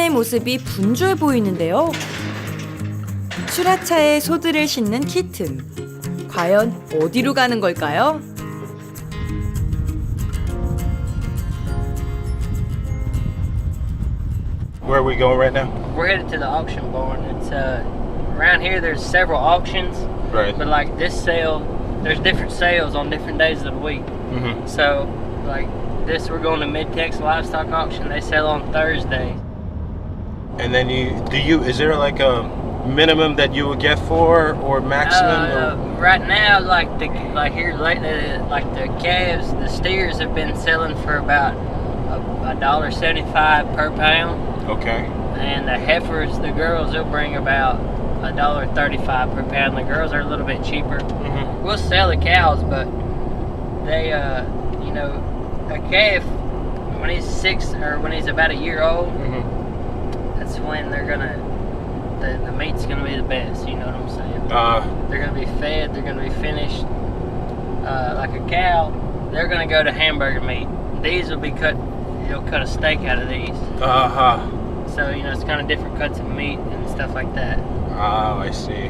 키튼의 모습이 분주해 보이는데요. 수라차에 소들을 싣는 키튼. 과연 어디로 가는 걸까요? Where are we going right now? We're headed to the auction barn. It's uh around here. There's several auctions, Right. but like this sale, there's different sales on different days of the week. Mm-hmm. So like this, we're going to Mid-Tex Livestock Auction. They sell on Thursday. And then you do you is there like a minimum that you would get for or maximum? Uh, or? right now, like the like here lately, like the calves, the steers have been selling for about a, a dollar seventy-five per pound, Okay. and the heifers, the girls, they'll bring about a dollar thirty-five per pound. The girls are a little bit cheaper. Mm-hmm. We'll sell the cows, but they, uh, you know, a calf when he's six or when he's about a year old, Mm-hmm that's when they're gonna. The, the meat's gonna be the best, you know what I'm saying? Uh, They're gonna be fed. They're gonna be finished. Uh, like a cow, they're gonna go to hamburger meat. These will be cut. He'll cut a steak out of these. uh-huh. So you know it's kind of different cuts of meat and stuff like that. Oh, I see.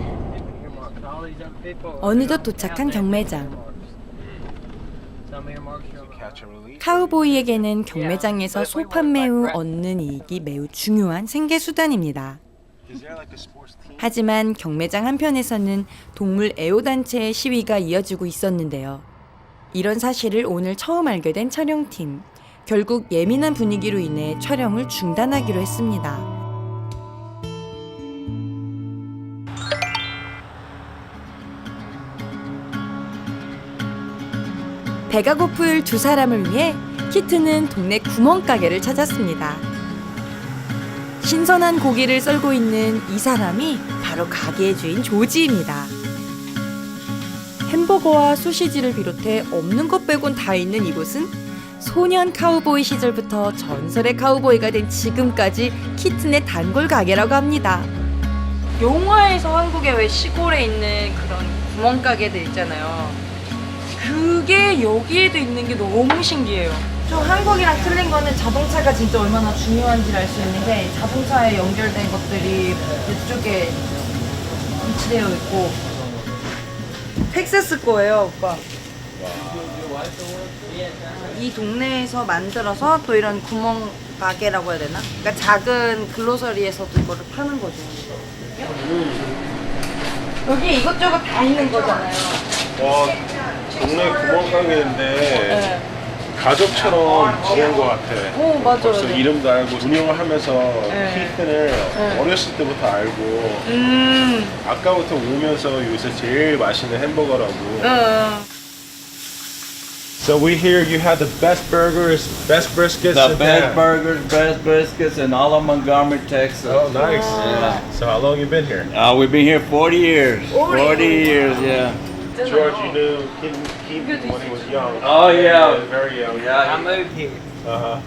어느덧 도착한 경매장. 카우보이에게는 경매장에서 소 판매 후 얻는 이익이 매우 중요한 생계 수단입니다. 하지만 경매장 한편에서는 동물 애호단체의 시위가 이어지고 있었는데요. 이런 사실을 오늘 처음 알게 된 촬영팀. 결국 예민한 분위기로 인해 촬영을 중단하기로 했습니다. 배가 고플 두 사람을 위해 키트는 동네 구멍가게를 찾았습니다. 신선한 고기를 썰고 있는 이 사람이 바로 가게의 주인 조지입니다. 햄버거와 소시지를 비롯해 없는 것 빼곤 다 있는 이곳은 소년 카우보이 시절부터 전설의 카우보이가 된 지금까지 키튼의 단골 가게라고 합니다. 영화에서 한국의 왜 시골에 있는 그런 구멍가게들 있잖아요. 그게 여기에도 있는 게 너무 신기해요. 좀 한국이랑 틀린 거는 자동차가 진짜 얼마나 중요한지를 알 수 있는 게 자동차에 연결된 것들이 이쪽에 위치되어 있고 텍사스 거예요, 오빠. 이 동네에서 만들어서 또 이런 구멍 가게라고 해야 되나? 그러니까 작은 글로서리에서도 이거를 파는 거죠. 여기 이것저것 다 있는 거잖아요. 와, 동네 구멍가게인데 네. 가족처럼 지낸 것 같아. 오, 맞아요. 벌써 이름도 알고 운영을 하면서 네. 키튼을 네. 어렸을 때부터 알고 음, 아까부터 오면서 여기서 제일 맛있는 햄버거라고. 응. So we hear you have the best burgers, best briskets. The in best town. burgers, best biscuits in all of Montgomery, Texas. Oh, nice. Yeah. So how long you been here? Uh, we've been here 40 years. 40 years, yeah. George, you knew Keaton, Keaton when he was young. Oh, yeah. He was very young. I Yeah, moved here. Uh-huh.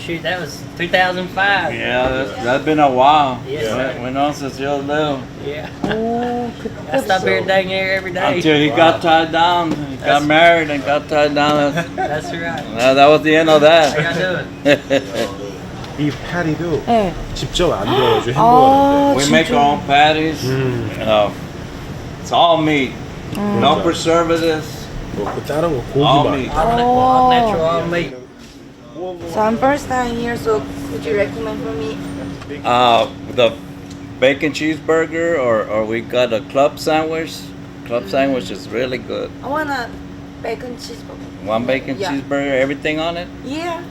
Shoot, that was 2005. yeah, that's, that's been a while. Yes, Went, sir. went on since you're little. Yeah. 오, I stop here dang near every day. Until he got tied down. He got That's- married and got tied down. That's right. Uh, that was the end of How y'all that. doing? 이 파리도 네. 직접 안 들어가지고 아, 햄버거인데. we make our own patties. 음. Uh, it's all meat. No preservatives. 뭐그 다른 거 All 고기만. meat. All, na- all natural, all meat. So I'm first time here, so could you recommend for me? Uh, the bacon cheeseburger, or, or we got a club sandwich. Club sandwich is really good. I want a bacon cheeseburger. One bacon Yeah. cheeseburger, everything on it. Yeah.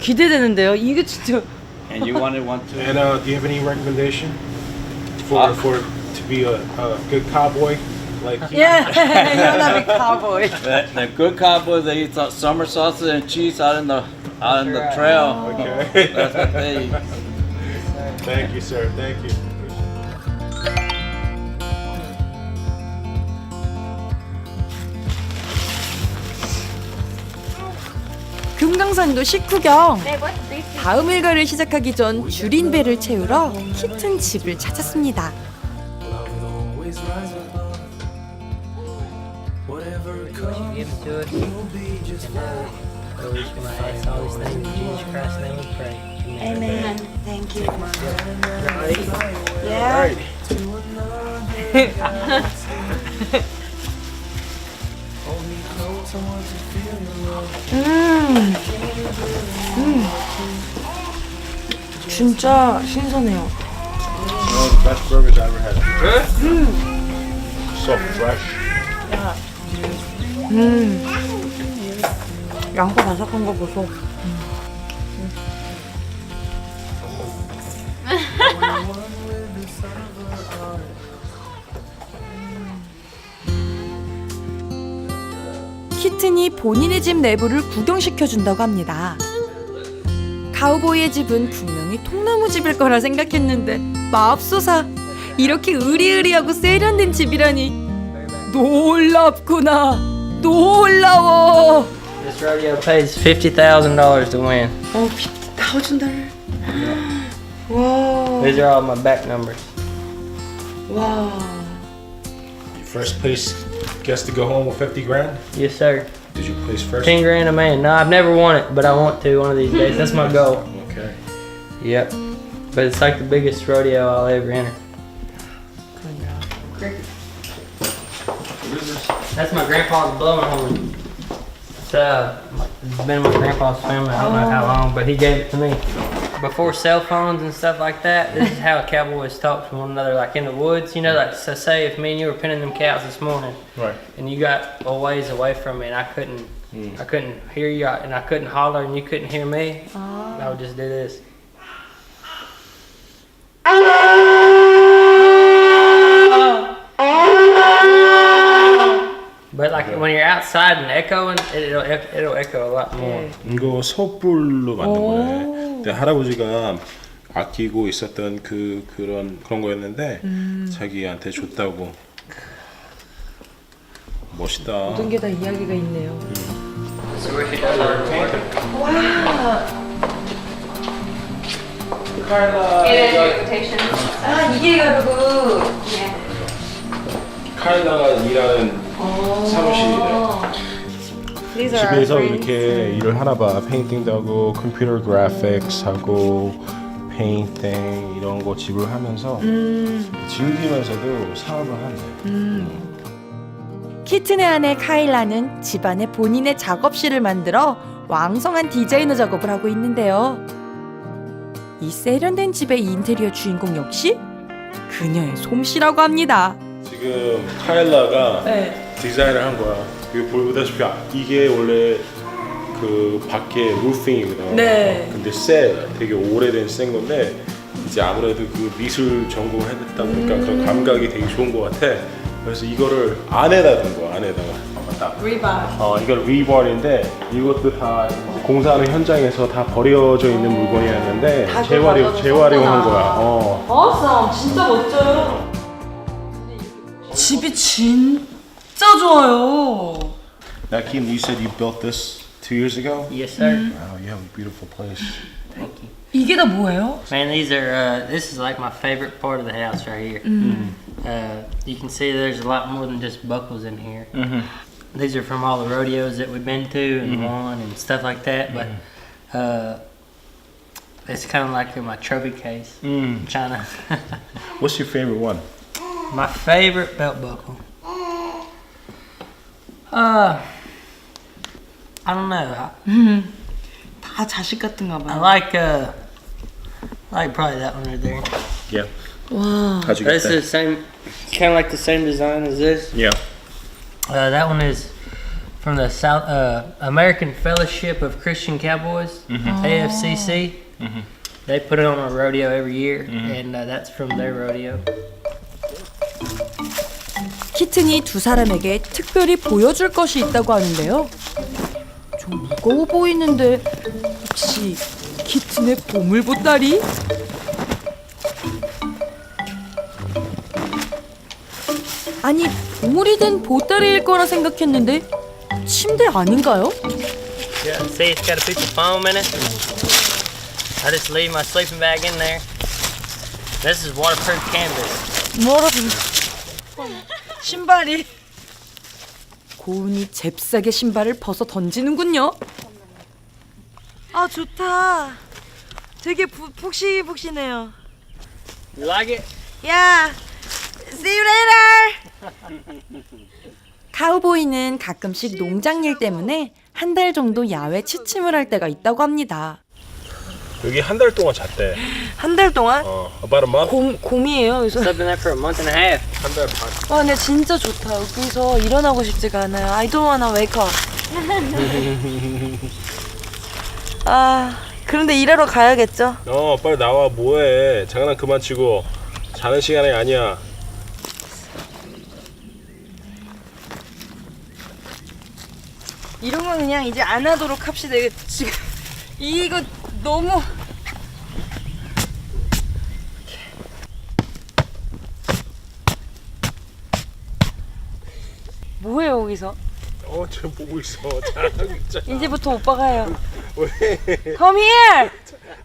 기대되는데요. 이게 진짜 And you wanted one too. And uh, do you have any recommendation for Uh, for to be a, a good cowboy like you? Yeah, you're not a cowboy. the, the good cowboys they eat some summer sausage and cheese out in the out in the right. trail. Okay. That's what they eat. Thank you, sir. Thank you. 금강산도 식후경. 다음 일과를 시작하기 전 줄인 배를 채우러 키튼 집을 찾았습니다. Give it to us. And, uh, Always when I ask all these things in Jesus Christ's name we pray. Amen. Thank you. Ready? Yeah. 음. 음. 진짜 신선해요. One of the best burgers I ever had. So fresh. 음. 양파 바삭한 거 보소. 키튼이 본인의 집 내부를 구경시켜 준다고 합니다. 카우보이의 집은 분명히 통나무 집일 거라 생각했는데 맙소사 이렇게 으리으리하고 세련된 집이라니 놀랍구나 놀라워 This rodeo pays fifty thousand dollars to win. 어, 50,000 달러. 와, These are all my back numbers. 와. Your first place gets to go home with 50 grand? Yes, sir. Did you place first? Ten grand a man. No, I've never won it, but I want to one of these days. That's my goal. Okay. Yep. But it's like the biggest rodeo I'll ever enter. That's my grandpa's blowing horn. It's, uh, it's been my grandpa's family. I don't know how long, but he gave it to me. Before cell phones and stuff like that, this is how cowboys talk to one another, like in the woods. You know, like so say if me and you were pinning them cows this morning, Right. and you got a ways away from me, and I couldn't, I couldn't hear you, and I couldn't holler, and you couldn't hear me, I would just do this. But like when you're outside and echoing, it'll it'll echo a lot more. 이거 솥불로 만든 거네. 근데 할아버지가 아끼고 있었던 그 그런 그런 거였는데 자기한테 줬다고. 멋있다. 모든 게 다 이야기가 있네요. So where she does our recording. 아, 이게 가르고. 카일라가 일하는 사무실이래. 집에서 이렇게 일을 하나 봐. 페인팅도 하고 컴퓨터 그래픽스 하고 페인팅 이런 거 집을 하면서 즐기면서도 사업을 하네. 키튼의 아내 카일라는 집안에 본인의 작업실을 만들어 왕성한 디자이너 작업을 하고 있는데요. 이 세련된 집의 인테리어 주인공 역시 그녀의 솜씨라고 합니다. 지금 카일라가 네. 디자인을 한 거야. 이거 보다시피 아- 이게 원래 그 밖에 루핑이거든. 네. 근데 쎄 되게 오래된 센 건데 이제 아무래도 그 미술 전공을 했다 보니까 그런 감각이 되게 좋은 것 같아. 그래서 이거를 안에다 둔 거야. 안에다가. 딱. 리바. 어 이건 리본인데 이것도 다 공사하는 현장에서 다 버려져 있는 물건이었는데 다 재활용 재활용한. 거야. 어. 아싸, 진짜 멋져요. 집이 진 짜 좋아요. Now, Kim, you said you built this two years ago. Yes, sir. Wow, you have a beautiful place. Thank you. 이게 다 뭐예요? Man, these are uh, this is like my favorite part of the house right here. Uh, you can see there's a lot more than just buckles in here. These are from all the rodeos that we've been to and won and stuff like that. But uh, it's kind of like in my trophy case. I'm trying to. What's your favorite one? my favorite belt buckle. Uh, I don't know. I, 다 자식 같은가 I 봐요. like uh, I like probably that one right there. Yeah. 와. How'd you get That's the that? same, kind of like the same design as this. Yeah. Uh, that one is from the South uh, American Fellowship of Christian Cowboys, AFCC. They put it on a rodeo every year, and uh, that's from their rodeo. 키튼이 두 사람에게 특별히 보여줄 것이 있다고 하는데요. 좀 무거워 보이는데 혹시 키튼의 보물 보따리? 아니 보물이 든 보따리일 거라 생각했는데 침대 아닌가요? Yeah, see, it's got a piece of foam in it. I just leave my sleeping bag in there. This is waterproof canvas. 뭐라 신발이 고은이 잽싸게 신발을 벗어 던지는군요. 아 좋다. 되게 부, 폭신폭신해요. You like it? 야, see you later. 카우보이는 가끔씩 농장 일 때문에 한 달 정도 야외 취침을 할 때가 있다고 합니다. 여기 한 달 동안 잤대. 한 달 동안 어, about a month. 곰 곰이에요. 그래서 Slept in there for a month and a half. 한달 반. 와, 근데 진짜 좋다. 여기서 일어나고 싶지가 않아요. I don't wanna wake up. 아, 그런데 일하러 가야겠죠? 어, 빨리 나와. 뭐해? 장난 그만 치고. 자는 시간이 아니야. 이런 건 그냥 이제 안 하도록 합시다. 이거 지금 이거 너무 뭐해요 여기서? 어, 지금 보고 있어. 잘하고 있잖아. 이제부터 오빠가 해요. 왜? Come here,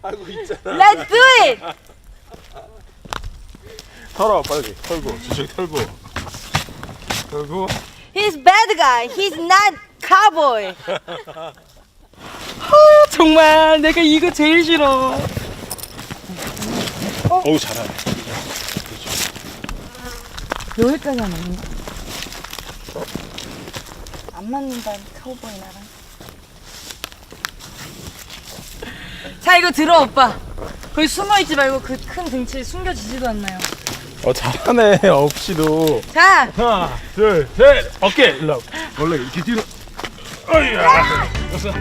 하고 있잖아. let's do it. 털어, 빨리. 털고. 저쪽 털고. 털고. He's bad guy. He's not cowboy. 아, 정말 내가 이거 제일 싫어. 어우, 잘하네. 여기까지 안 맞는다. 안 맞는다, 카우보이 나랑. 자, 이거 들어, 오빠. 거기 숨어 있지 말고 그 큰 등치에 숨겨지지도 않나요. 어, 잘하네. 없이도. 자, 하나, 둘, 셋. 어깨. 일로. 와. 원래 이렇게 뒤로. 어이야. 됐어.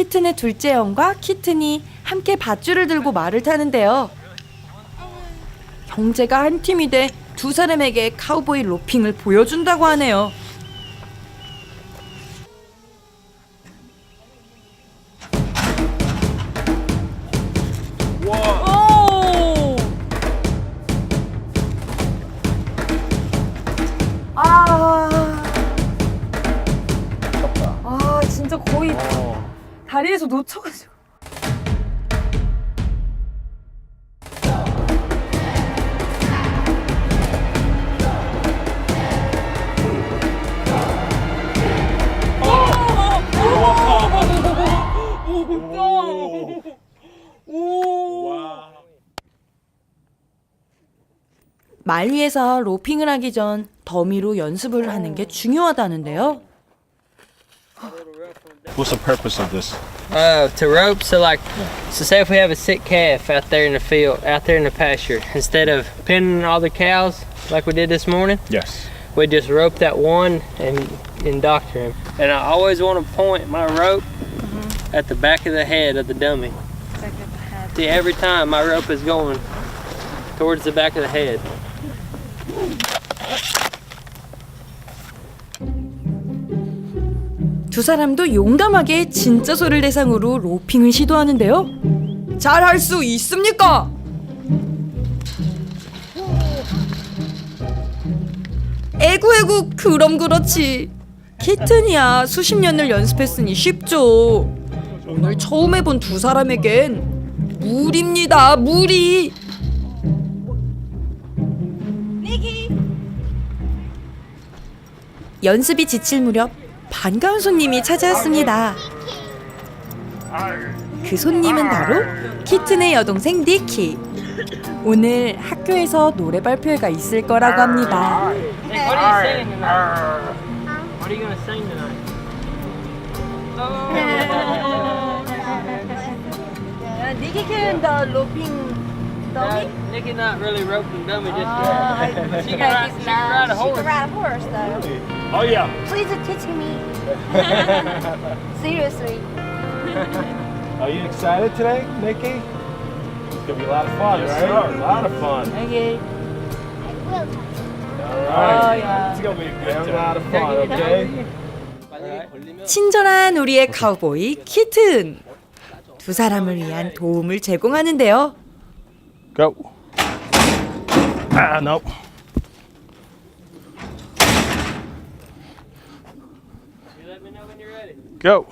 키튼의 둘째 형과 키튼이 함께 밧줄을 들고 말을 타는데요. 형제가 한 팀이 돼 두 사람에게 카우보이 로핑을 보여준다고 하네요. 놓쳐가지고. 말 위에서 로핑을 하기 전 더미로 연습을 하는 게 중요하다는데요. What's the purpose of this? Uh, to rope. So like, so say if we have a sick calf out there in the field, out there in the pasture, instead of pinning all the cows like we did this morning, Yes. we just rope that one and and doctor him. And I always want to point my rope at the back of the head of the dummy. See, every time my rope is going towards the back of the head. 두 사람도 용감하게 진짜 소를 대상으로 로핑을 시도하는데요. 잘 할 수 있습니까? 에구 에구 그럼 그렇지. 키튼이야 수십 년을 연습했으니 쉽죠. 오늘 처음 해본 두 사람에겐 무리입니다 무리. 연습이 지칠 무렵 반가운 손님이 찾아왔습니다. 그 손님은 바로 키튼의 여동생 니키. 오늘 학교에서 노래 발표회가 있을 거라고 합니다. Nick, what are you singing tonight? What are you gonna sing tonight? 니키 can the looping Uh, Nikki not really roping dummy just Ah, yet. she can ride, she can ride a She horse. can ride a horse, though. Oh yeah. Please teach me. Seriously. Are you excited today, Nikki? It's gonna be a lot of fun, right? A lot of fun. Okay. I will. All right. yeah. It's gonna be a good lot of fun, okay? 친절한 우리의 카우보이 키튼. 두 사람을 위한 도움을 제공하는데요. Go. Ah, no. Go.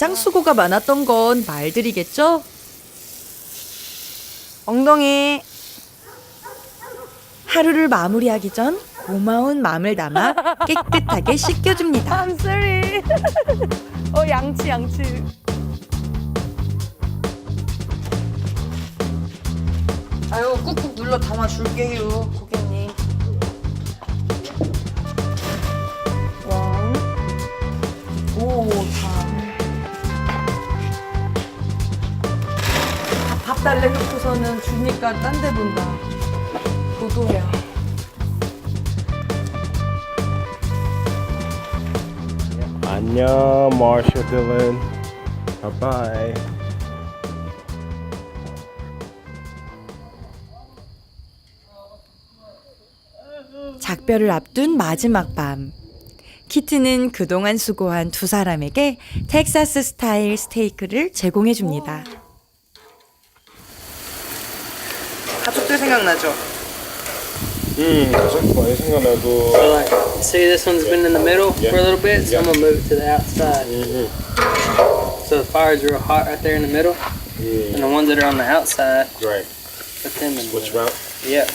가장 수고가 많았던 건 말들이겠죠? 엉덩이. 하루를 마무리하기 전 고마운 마음을 담아 깨끗하게 씻겨줍니다. I'm sorry. 어 양치 양치. 아유 꾹꾹 눌러 담아줄게요 고객 달래 놓고서는 주니까 딴 데 본다. 도도야. 안녕, 마샤 딜런. 바이바이. 작별을 앞둔 마지막 밤. 키트는 그동안 수고한 두 사람에게 텍사스 스타일 스테이크를 제공해 줍니다. 생각나죠? 음, 가족 많이 생각나고. So like, see this one's been in the middle Yeah. for a little bit, so I'm Yeah. gonna move it to the outside. So the fire's real hot right there in the middle, Mm, and the ones that are on the outside, right. put them in. Switch the them out. Yeah.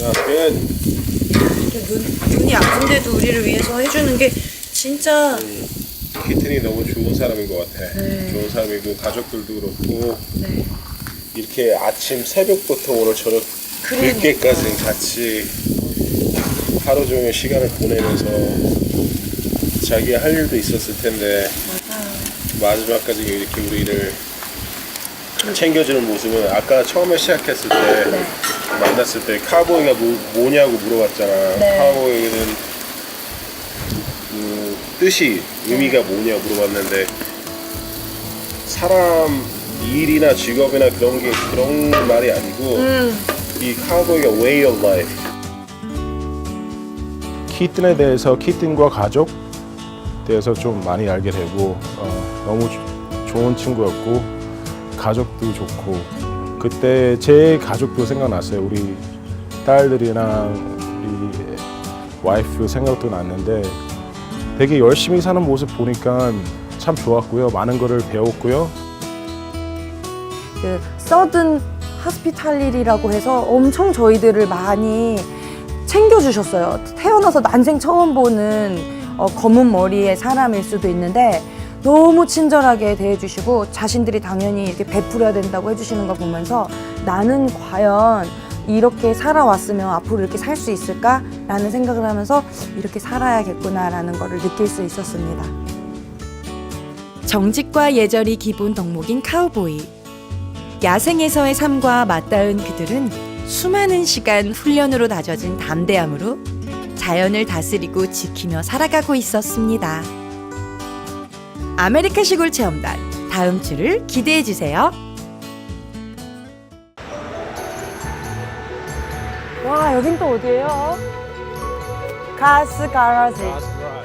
Not good. 이렇게 눈, 눈이 아픈데도 우리를 위해서 해주는 게 진짜 키튼이 너무 좋은 사람인 것 같아. 좋은 사람이고 가족들도 그렇고. 이렇게 아침 새벽부터 오늘 저녁 늦게까지 같이 하루 종일 시간을 보내면서 자기가 할 일도 있었을 텐데 마지막까지 이렇게 우리를 챙겨주는 모습은 아까 처음에 시작했을 때 만났을 때 카우보이가 뭐, 냐고 물어봤잖아. 카우보이는 그 뜻이 의미가 뭐냐 물어봤는데 사람 일이나 직업이나 그런 게 그런 말이 아니고 이 카우보이가 way of life. 키튼에 대해서 키튼과 가족 대해서 좀 많이 알게 되고 어, 너무 조- 좋은 친구였고 가족도 좋고 그때 제 가족도 생각났어요. 우리 딸들이랑 우리 와이프 생각도 났는데 되게 열심히 사는 모습 보니까 참 좋았고요. 많은 거를 배웠고요. 그 서든 하스피탈리라고 해서 엄청 저희들을 많이 챙겨주셨어요. 태어나서 난생 처음 보는 어, 검은 머리의 사람일 수도 있는데 너무 친절하게 대해주시고 자신들이 당연히 이렇게 베풀어야 된다고 해주시는 거 보면서 나는 과연 이렇게 살아왔으면 앞으로 이렇게 살 수 있을까라는 생각을 하면서 이렇게 살아야겠구나라는 거를 느낄 수 있었습니다. 정직과 예절이 기본 덕목인 카우보이. 야생에서의 삶과 맞닿은 그들은 수많은 시간 훈련으로 다져진 담대함으로 자연을 다스리고 지키며 살아가고 있었습니다. 아메리카 시골 체험단 다음 주를 기대해 주세요. 여긴 또 어디예요? 가스 가라지.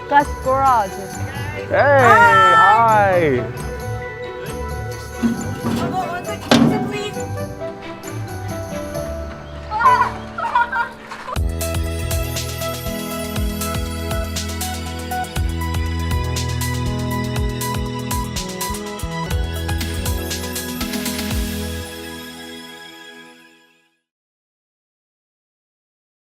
가스 가라지. Hey, hi.